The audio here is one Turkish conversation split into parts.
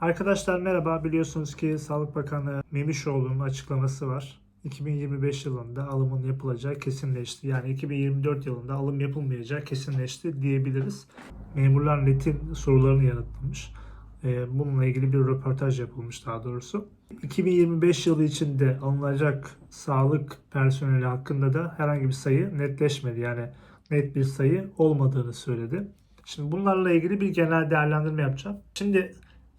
Arkadaşlar merhaba. Biliyorsunuz ki Sağlık Bakanı Memişoğlu'nun açıklaması var. 2025 yılında alımın yapılacağı kesinleşti. Yani 2024 yılında alım yapılmayacağı kesinleşti diyebiliriz. Memurlar netin sorularını yanıtlamış. Ee, Bununla ilgili bir röportaj yapılmış daha doğrusu. 2025 yılı içinde alınacak sağlık personeli hakkında da herhangi bir sayı netleşmedi. Yani net bir sayı olmadığını söyledi. Şimdi bunlarla ilgili bir genel değerlendirme yapacağım. Şimdi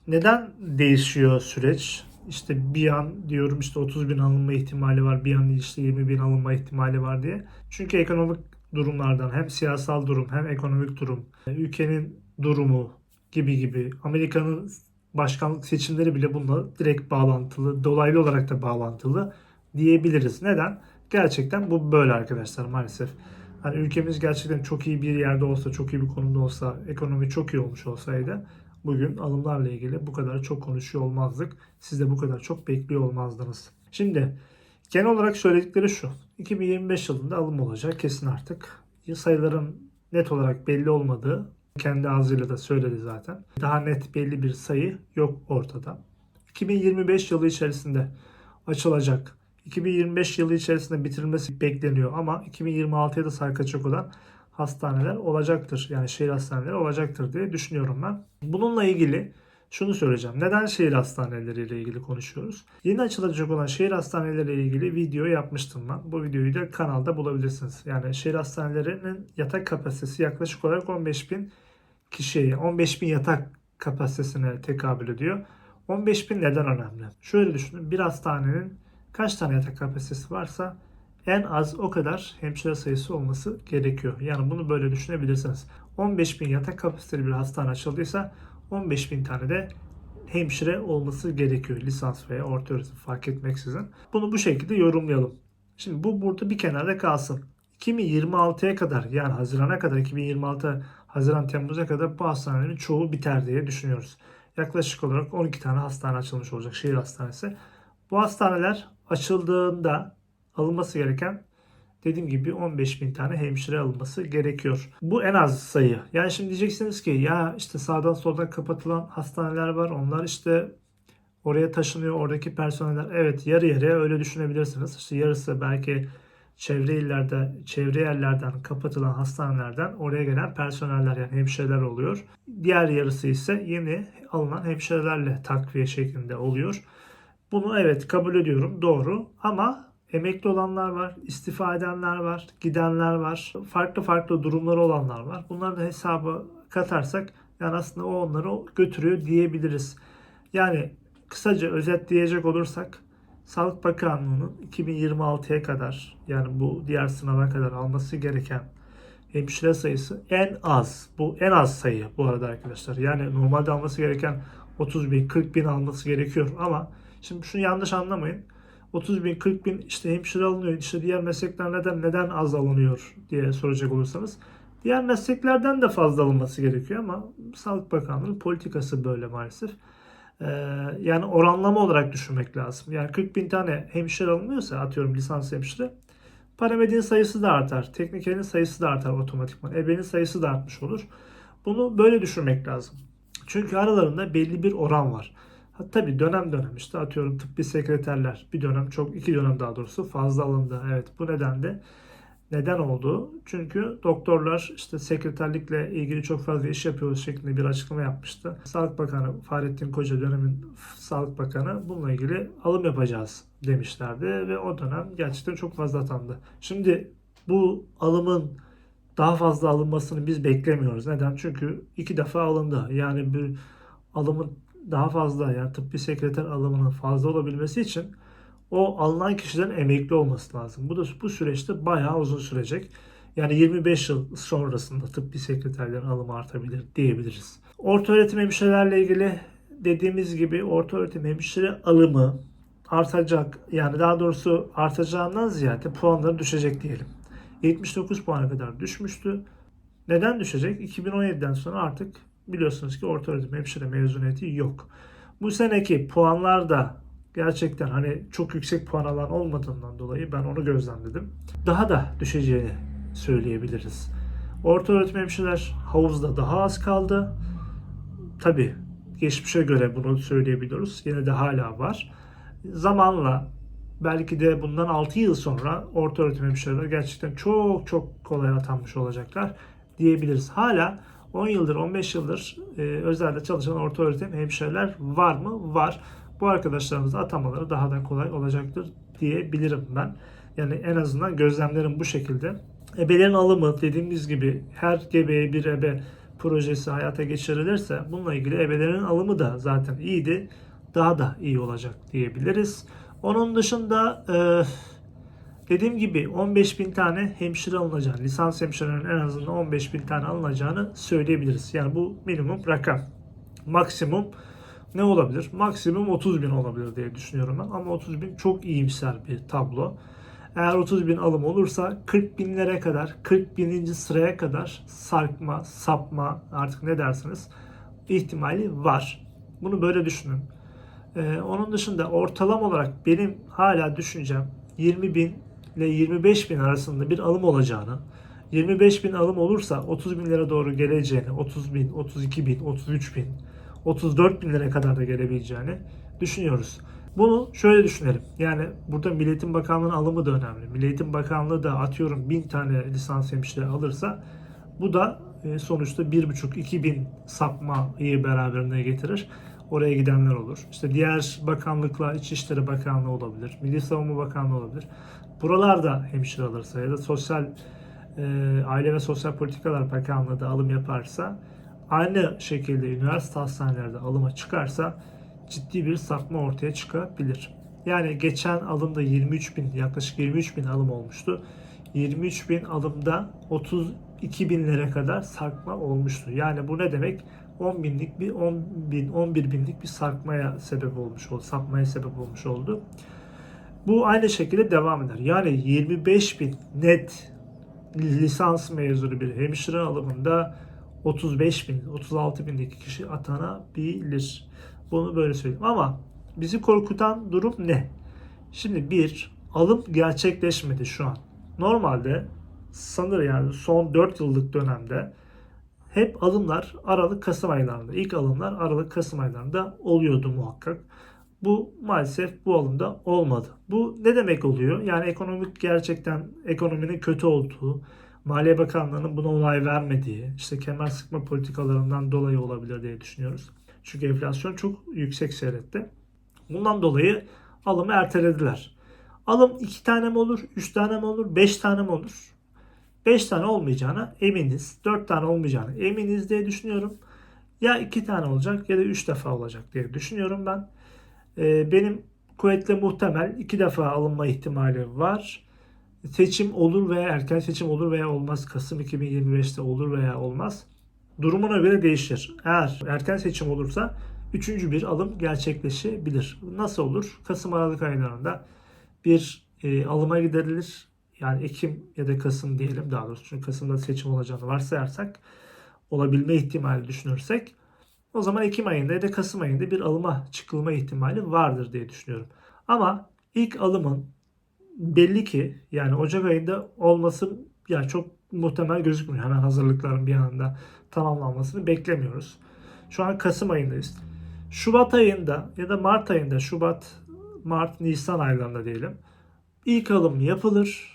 neden değişiyor süreç? İşte bir an diyorum işte 30 bin alınma ihtimali var, bir an işte 20 bin alınma ihtimali var diye. Çünkü ekonomik durumlardan hem siyasal durum hem ekonomik durum, ülkenin durumu gibi gibi Amerika'nın başkanlık seçimleri bile bununla direkt bağlantılı, dolaylı olarak da bağlantılı diyebiliriz. Neden? Gerçekten bu böyle arkadaşlar maalesef. Hani ülkemiz gerçekten çok iyi bir yerde olsa, çok iyi bir konumda olsa, ekonomi çok iyi olmuş olsaydı bugün alımlarla ilgili bu kadar çok konuşuyor olmazdık. Siz de bu kadar çok bekliyor olmazdınız. Şimdi genel olarak söyledikleri şu. 2025 yılında alım olacak kesin artık. Sayıların net olarak belli olmadığı kendi ağzıyla da söyledi zaten. Daha net belli bir sayı yok ortada. 2025 yılı içerisinde açılacak. 2025 yılı içerisinde bitirilmesi bekleniyor ama 2026'ya da sarkacak olan hastaneler olacaktır. Yani şehir hastaneleri olacaktır diye düşünüyorum ben. Bununla ilgili şunu söyleyeceğim. Neden şehir hastaneleriyle ilgili konuşuyoruz? Yeni açılacak olan şehir hastaneleriyle ilgili video yapmıştım ben. Bu videoyu da kanalda bulabilirsiniz. Yani şehir hastanelerinin yatak kapasitesi yaklaşık olarak 15 bin kişiye, 15 bin yatak kapasitesine tekabül ediyor. 15 bin neden önemli? Şöyle düşünün. Bir hastanenin kaç tane yatak kapasitesi varsa en az o kadar hemşire sayısı olması gerekiyor. Yani bunu böyle düşünebilirsiniz. 15 bin yatak kapasiteli bir hastane açıldıysa 15 bin tane de hemşire olması gerekiyor. Lisans veya orta öğretim fark etmeksizin. Bunu bu şekilde yorumlayalım. Şimdi bu burada bir kenarda kalsın. 2026'ya kadar yani Haziran'a kadar 2026 Haziran Temmuz'a kadar bu hastanelerin çoğu biter diye düşünüyoruz. Yaklaşık olarak 12 tane hastane açılmış olacak şehir hastanesi. Bu hastaneler açıldığında alınması gereken dediğim gibi 15 bin tane hemşire alınması gerekiyor. Bu en az sayı. Yani şimdi diyeceksiniz ki ya işte sağdan soldan kapatılan hastaneler var. Onlar işte oraya taşınıyor oradaki personeller. Evet yarı yarıya öyle düşünebilirsiniz. İşte yarısı belki çevre illerde, çevre yerlerden kapatılan hastanelerden oraya gelen personeller yani hemşireler oluyor. Diğer yarısı ise yeni alınan hemşirelerle takviye şeklinde oluyor. Bunu evet kabul ediyorum doğru ama emekli olanlar var, istifa edenler var, gidenler var, farklı farklı durumları olanlar var. Bunları da hesaba katarsak yani aslında o onları götürüyor diyebiliriz. Yani kısaca özetleyecek olursak Sağlık Bakanlığı'nın 2026'ya kadar yani bu diğer sınava kadar alması gereken hemşire sayısı en az. Bu en az sayı bu arada arkadaşlar. Yani normalde alması gereken 30 bin, 40 bin alması gerekiyor ama şimdi şunu yanlış anlamayın. 30 bin, 40 bin işte hemşire alınıyor. İşte diğer meslekler neden neden az alınıyor diye soracak olursanız. Diğer mesleklerden de fazla alınması gerekiyor ama Sağlık Bakanlığı politikası böyle maalesef. Ee, yani oranlama olarak düşünmek lazım. Yani 40 bin tane hemşire alınıyorsa atıyorum lisans hemşire paramedin sayısı da artar. Teknikerin sayısı da artar otomatikman. Ebenin sayısı da artmış olur. Bunu böyle düşünmek lazım. Çünkü aralarında belli bir oran var. Tabii dönem dönem işte atıyorum tıbbi sekreterler bir dönem çok iki dönem daha doğrusu fazla alındı. Evet bu nedenle neden oldu? Çünkü doktorlar işte sekreterlikle ilgili çok fazla iş yapıyoruz şeklinde bir açıklama yapmıştı. Sağlık Bakanı Fahrettin Koca dönemin Sağlık Bakanı bununla ilgili alım yapacağız demişlerdi ve o dönem gerçekten çok fazla atandı. Şimdi bu alımın daha fazla alınmasını biz beklemiyoruz. Neden? Çünkü iki defa alındı. Yani bir alımın daha fazla yani tıbbi sekreter alımının fazla olabilmesi için o alınan kişiden emekli olması lazım. Bu da bu süreçte bayağı uzun sürecek. Yani 25 yıl sonrasında tıbbi sekreterlerin alımı artabilir diyebiliriz. Orta öğretim hemşirelerle ilgili dediğimiz gibi orta öğretim hemşire alımı artacak. Yani daha doğrusu artacağından ziyade puanları düşecek diyelim. 79 puana kadar düşmüştü. Neden düşecek? 2017'den sonra artık biliyorsunuz ki orta öğretim hemşire mezuniyeti yok. Bu seneki puanlar da gerçekten hani çok yüksek puan alan olmadığından dolayı ben onu gözlemledim. Daha da düşeceğini söyleyebiliriz. Orta öğretim hemşireler havuzda daha az kaldı. Tabi geçmişe göre bunu söyleyebiliyoruz. Yine de hala var. Zamanla belki de bundan 6 yıl sonra orta öğretim hemşireleri gerçekten çok çok kolay atanmış olacaklar diyebiliriz. Hala 10 yıldır 15 yıldır e, özelde çalışan orta öğretim hemşireler var mı? Var. Bu arkadaşlarımız atamaları daha da kolay olacaktır diyebilirim ben. Yani en azından gözlemlerim bu şekilde. Ebelerin alımı dediğimiz gibi her gebeye bir ebe projesi hayata geçirilirse bununla ilgili ebelerin alımı da zaten iyiydi. Daha da iyi olacak diyebiliriz. Onun dışında e, dediğim gibi 15 bin tane hemşire alınacağını, lisans hemşirelerinin en azından 15 bin tane alınacağını söyleyebiliriz. Yani bu minimum rakam. Maksimum ne olabilir? Maksimum 30 bin olabilir diye düşünüyorum ben. Ama 30 bin çok iyimser bir tablo. Eğer 30 bin alım olursa 40 binlere kadar, 40 bininci sıraya kadar sarkma, sapma artık ne dersiniz ihtimali var. Bunu böyle düşünün. Ee, onun dışında ortalama olarak benim hala düşüncem 20 bin ile 25 bin arasında bir alım olacağını, 25 bin alım olursa 30 binlere doğru geleceğini, 30 bin, 32 bin, 33 bin, 34 binlere kadar da gelebileceğini düşünüyoruz. Bunu şöyle düşünelim. Yani burada Milli Eğitim Bakanlığı'nın alımı da önemli. Milli Eğitim Bakanlığı da atıyorum 1000 tane lisans hemşire alırsa bu da e, sonuçta 1,5-2 bin sapmayı beraberinde getirir. Oraya gidenler olur. İşte diğer bakanlıklar, İçişleri Bakanlığı olabilir, Milli Savunma Bakanlığı olabilir. Buralarda hemşire alırsa ya da Sosyal e, Aile ve Sosyal Politikalar Bakanlığı da alım yaparsa aynı şekilde üniversite hastanelerde alıma çıkarsa ciddi bir sapma ortaya çıkabilir. Yani geçen alımda 23 bin yaklaşık 23 bin alım olmuştu. 23 bin alımda 32 binlere kadar sarkma olmuştu. Yani bu ne demek? 10 binlik bir 10 bin 11 binlik bir sarkmaya sebep olmuş oldu. Sapmaya sebep olmuş oldu. Bu aynı şekilde devam eder. Yani 25 bin net lisans mezunu bir hemşire alımında 35 bin, 36 bindeki kişi atanabilir. Bunu böyle söyleyeyim. Ama bizi korkutan durum ne? Şimdi bir, alım gerçekleşmedi şu an. Normalde sanırım yani son 4 yıllık dönemde hep alımlar Aralık-Kasım aylarında. İlk alımlar Aralık-Kasım aylarında oluyordu muhakkak. Bu maalesef bu alımda olmadı. Bu ne demek oluyor? Yani ekonomik gerçekten ekonominin kötü olduğu, Maliye Bakanlığı'nın buna onay vermediği, işte kemer sıkma politikalarından dolayı olabilir diye düşünüyoruz. Çünkü enflasyon çok yüksek seyretti. Bundan dolayı alımı ertelediler. Alım 2 tane mi olur, 3 tane mi olur, 5 tane mi olur? 5 tane olmayacağına eminiz. 4 tane olmayacağına eminiz diye düşünüyorum. Ya 2 tane olacak ya da 3 defa olacak diye düşünüyorum ben. Ee, benim kuvvetle muhtemel 2 defa alınma ihtimali var. Seçim olur veya erken seçim olur veya olmaz. Kasım 2025'te olur veya olmaz. Durumuna göre değişir. Eğer erken seçim olursa üçüncü bir alım gerçekleşebilir. Nasıl olur? Kasım Aralık aylarında bir e, alıma giderilir. Yani Ekim ya da Kasım diyelim daha doğrusu. Çünkü Kasım'da seçim olacağını varsayarsak olabilme ihtimali düşünürsek o zaman Ekim ayında ya da Kasım ayında bir alıma çıkılma ihtimali vardır diye düşünüyorum. Ama ilk alımın belli ki yani Ocak ayında olması yani çok muhtemel gözükmüyor. Hemen hazırlıkların bir anda tamamlanmasını beklemiyoruz. Şu an Kasım ayındayız. Şubat ayında ya da Mart ayında, Şubat, Mart, Nisan aylarında diyelim. İlk alım yapılır.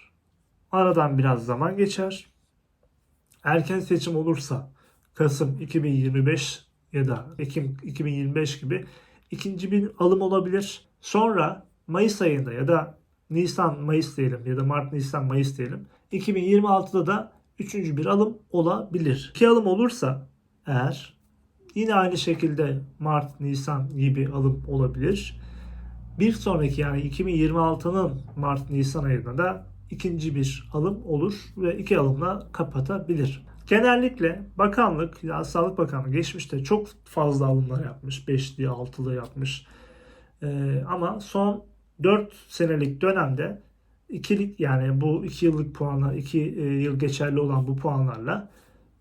Aradan biraz zaman geçer. Erken seçim olursa Kasım 2025 ya da Ekim 2025 gibi ikinci bir alım olabilir. Sonra Mayıs ayında ya da Nisan Mayıs diyelim ya da Mart Nisan Mayıs diyelim. 2026'da da üçüncü bir alım olabilir. İki alım olursa eğer yine aynı şekilde Mart Nisan gibi alım olabilir. Bir sonraki yani 2026'nın Mart Nisan ayında da ikinci bir alım olur ve iki alımla kapatabilir. Genellikle bakanlık, ya Sağlık Bakanlığı geçmişte çok fazla alımlar yapmış. 5'li, 6'lı yapmış. Ee, ama son 4 senelik dönemde ikilik yani bu 2 yıllık puanlar 2 yıl geçerli olan bu puanlarla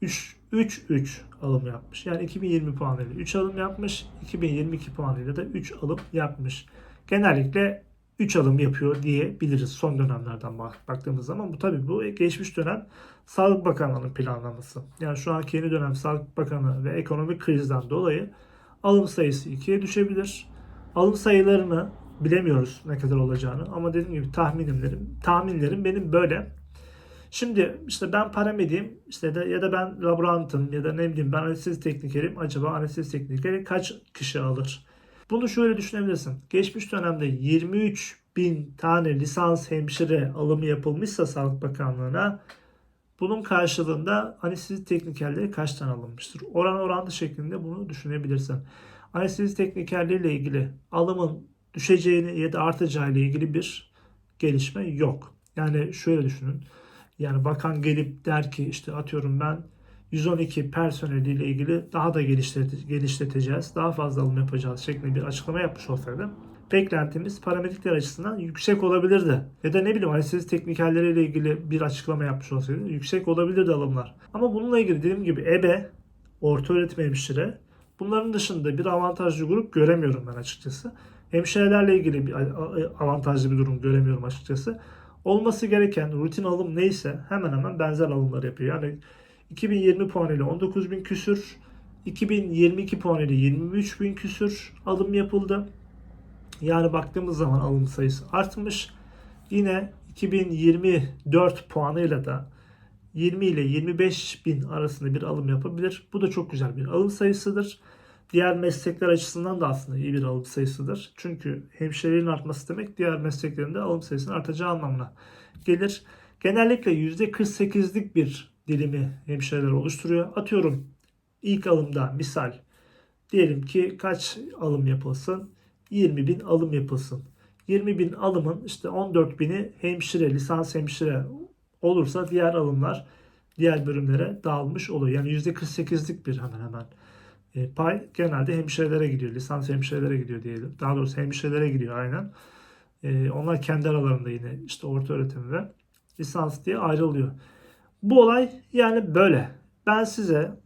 3 3 3 alım yapmış. Yani 2020 puanıyla 3 alım yapmış. 2022 puanıyla da 3 alım yapmış. Genellikle 3 alım yapıyor diyebiliriz son dönemlerden baktığımız zaman. Bu tabii bu geçmiş dönem Sağlık Bakanlığı'nın planlaması. Yani şu anki yeni dönem Sağlık Bakanı ve ekonomik krizden dolayı alım sayısı 2'ye düşebilir. Alım sayılarını bilemiyoruz ne kadar olacağını ama dediğim gibi tahminlerim, tahminlerim benim böyle. Şimdi işte ben paramediyim işte de, ya da ben laborantım ya da ne bileyim ben anestezi teknikerim. Acaba anestezi teknikeri kaç kişi alır? Bunu şöyle düşünebilirsin. Geçmiş dönemde 23 bin tane lisans hemşire alımı yapılmışsa Sağlık Bakanlığı'na bunun karşılığında anestezi teknikerleri kaç tane alınmıştır? Oran orantı şeklinde bunu düşünebilirsin. Anestezi teknikerliği ile ilgili alımın düşeceğini ya da artacağı ile ilgili bir gelişme yok. Yani şöyle düşünün. Yani bakan gelip der ki işte atıyorum ben 112 personeliyle ilgili daha da genişleteceğiz. Daha fazla alım yapacağız şeklinde bir açıklama yapmış olsaydı beklentimiz paramedikler açısından yüksek olabilirdi. Ya da ne bileyim anestezi teknikerleriyle ilgili bir açıklama yapmış olsaydı yüksek olabilirdi alımlar. Ama bununla ilgili dediğim gibi EBE, orta öğretim hemşire bunların dışında bir avantajlı grup göremiyorum ben açıkçası. Hemşirelerle ilgili bir avantajlı bir durum göremiyorum açıkçası. Olması gereken rutin alım neyse hemen hemen benzer alımlar yapıyor. Yani 2020 puan ile 19 bin küsür, 2022 puan ile 23 bin küsür alım yapıldı. Yani baktığımız zaman alım sayısı artmış. Yine 2024 puanıyla da 20 ile 25 bin arasında bir alım yapabilir. Bu da çok güzel bir alım sayısıdır. Diğer meslekler açısından da aslında iyi bir alım sayısıdır. Çünkü hemşirelerin artması demek diğer mesleklerin de alım sayısının artacağı anlamına gelir. Genellikle %48'lik bir dilimi hemşireler oluşturuyor. Atıyorum ilk alımda misal diyelim ki kaç alım yapılsın? 20 bin alım yapılsın. 20 bin alımın işte 14 bini hemşire, lisans hemşire olursa diğer alımlar diğer bölümlere dağılmış oluyor. Yani %48'lik bir hemen hemen e, pay genelde hemşirelere gidiyor. Lisans hemşirelere gidiyor diyelim. Daha doğrusu hemşirelere gidiyor aynen. E, onlar kendi aralarında yine işte orta öğretim ve lisans diye ayrılıyor. Bu olay yani böyle. Ben size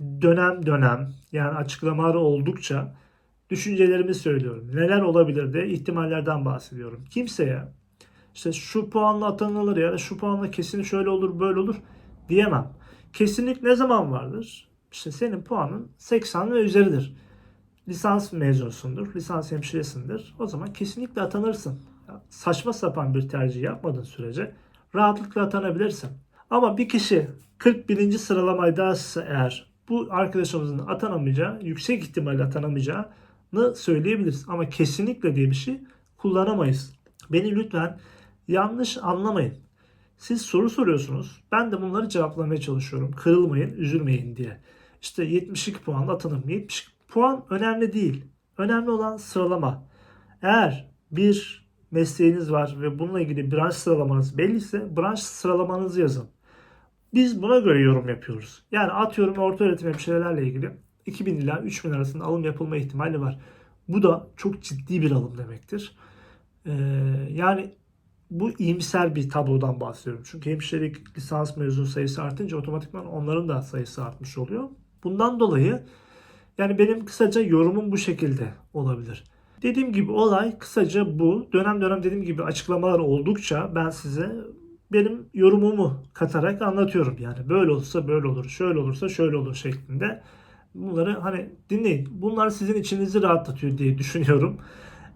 dönem dönem yani açıklamaları oldukça düşüncelerimi söylüyorum. Neler olabilir de ihtimallerden bahsediyorum. Kimseye işte şu puanla atanılır ya da şu puanla kesin şöyle olur böyle olur diyemem. Kesinlik ne zaman vardır? İşte senin puanın 80 ve üzeridir. Lisans mezunusundur, lisans hemşiresindir. O zaman kesinlikle atanırsın. Ya, saçma sapan bir tercih yapmadığın sürece rahatlıkla atanabilirsin. Ama bir kişi 41. sıralamaysa eğer bu arkadaşımızın atanamayacağı, yüksek ihtimalle atanamayacağını söyleyebiliriz. Ama kesinlikle diye bir şey kullanamayız. Beni lütfen yanlış anlamayın. Siz soru soruyorsunuz. Ben de bunları cevaplamaya çalışıyorum. Kırılmayın, üzülmeyin diye. İşte 72 puanla atanım. 72 puan önemli değil. Önemli olan sıralama. Eğer bir mesleğiniz var ve bununla ilgili branş sıralamanız belliyse branş sıralamanızı yazın. Biz buna göre yorum yapıyoruz. Yani atıyorum orta öğretim hemşirelerle ilgili 2000 ila 3000 arasında alım yapılma ihtimali var. Bu da çok ciddi bir alım demektir. Ee, yani bu iyimser bir tablodan bahsediyorum. Çünkü hemşirelik lisans mezun sayısı artınca otomatikman onların da sayısı artmış oluyor. Bundan dolayı yani benim kısaca yorumum bu şekilde olabilir. Dediğim gibi olay kısaca bu. Dönem dönem dediğim gibi açıklamalar oldukça ben size benim yorumumu katarak anlatıyorum. Yani böyle olursa böyle olur, şöyle olursa şöyle olur şeklinde. Bunları hani dinleyin. Bunlar sizin içinizi rahatlatıyor diye düşünüyorum.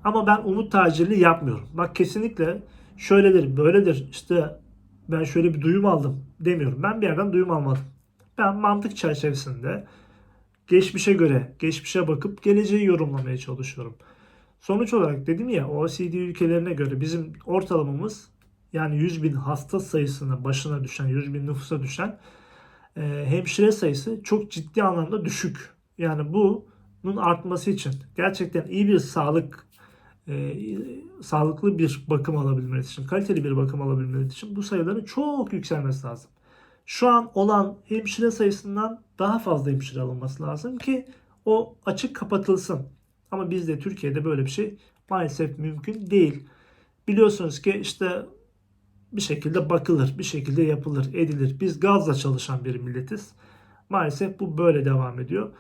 Ama ben umut tacirliği yapmıyorum. Bak kesinlikle şöyledir, böyledir. İşte ben şöyle bir duyum aldım demiyorum. Ben bir yerden duyum almadım. Ben mantık çerçevesinde geçmişe göre, geçmişe bakıp geleceği yorumlamaya çalışıyorum. Sonuç olarak dedim ya OECD ülkelerine göre bizim ortalamamız yani 100 bin hasta sayısına başına düşen, 100 bin nüfusa düşen e, hemşire sayısı çok ciddi anlamda düşük. Yani bunun artması için gerçekten iyi bir sağlık e, sağlıklı bir bakım alabilmeniz için, kaliteli bir bakım alabilmeniz için bu sayıların çok yükselmesi lazım. Şu an olan hemşire sayısından daha fazla hemşire alınması lazım ki o açık kapatılsın. Ama bizde Türkiye'de böyle bir şey maalesef mümkün değil. Biliyorsunuz ki işte bir şekilde bakılır, bir şekilde yapılır, edilir. Biz gazla çalışan bir milletiz. Maalesef bu böyle devam ediyor.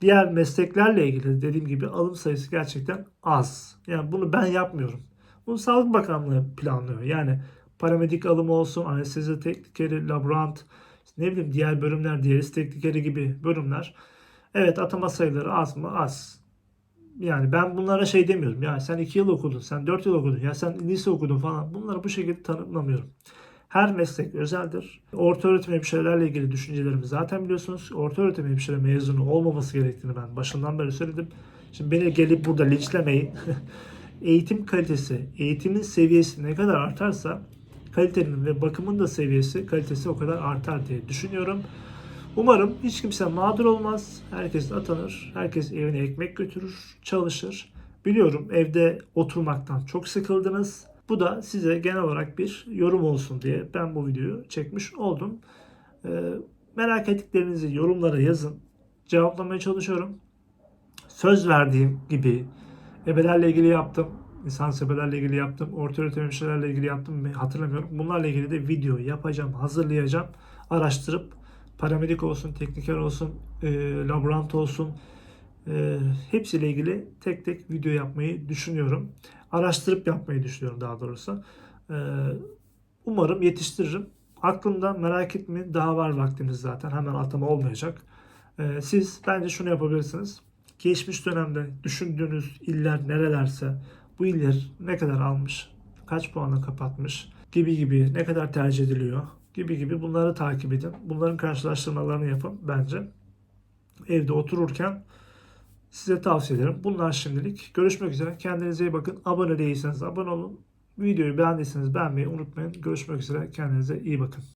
Diğer mesleklerle ilgili dediğim gibi alım sayısı gerçekten az. Yani bunu ben yapmıyorum. Bunu Sağlık Bakanlığı planlıyor. Yani paramedik alımı olsun, anestezi teknikeri, laborant, ne bileyim diğer bölümler, diyaliz teknikeri gibi bölümler Evet atama sayıları az mı? Az. Yani ben bunlara şey demiyorum. Ya sen 2 yıl okudun, sen 4 yıl okudun, ya sen lise okudun falan. Bunları bu şekilde tanımlamıyorum. Her meslek özeldir. Orta öğretim hemşirelerle ilgili düşüncelerimi zaten biliyorsunuz. Orta öğretim hemşire mezunu olmaması gerektiğini ben başından beri söyledim. Şimdi beni gelip burada linçlemeyin. Eğitim kalitesi, eğitimin seviyesi ne kadar artarsa kalitenin ve bakımın da seviyesi, kalitesi o kadar artar diye düşünüyorum. Umarım hiç kimse mağdur olmaz. Herkes atanır. Herkes evine ekmek götürür, çalışır. Biliyorum evde oturmaktan çok sıkıldınız. Bu da size genel olarak bir yorum olsun diye ben bu videoyu çekmiş oldum. Ee, merak ettiklerinizi yorumlara yazın. Cevaplamaya çalışıyorum. Söz verdiğim gibi ebelerle ilgili yaptım. Lisans ebelerle ilgili yaptım. Orta öğretim hemşirelerle ilgili yaptım. Hatırlamıyorum. Bunlarla ilgili de video yapacağım, hazırlayacağım. Araştırıp paramedik olsun, tekniker olsun, e, laborant olsun e, hepsiyle ilgili tek tek video yapmayı düşünüyorum. Araştırıp yapmayı düşünüyorum daha doğrusu. E, umarım yetiştiririm. Aklımda merak etmeyin daha var vaktimiz zaten. Hemen atama olmayacak. E, siz bence şunu yapabilirsiniz. Geçmiş dönemde düşündüğünüz iller nerelerse bu iller ne kadar almış, kaç puanla kapatmış gibi gibi ne kadar tercih ediliyor gibi gibi bunları takip edin. Bunların karşılaştırmalarını yapın bence. Evde otururken size tavsiye ederim. Bunlar şimdilik. Görüşmek üzere. Kendinize iyi bakın. Abone değilseniz abone olun. Videoyu beğendiyseniz beğenmeyi unutmayın. Görüşmek üzere. Kendinize iyi bakın.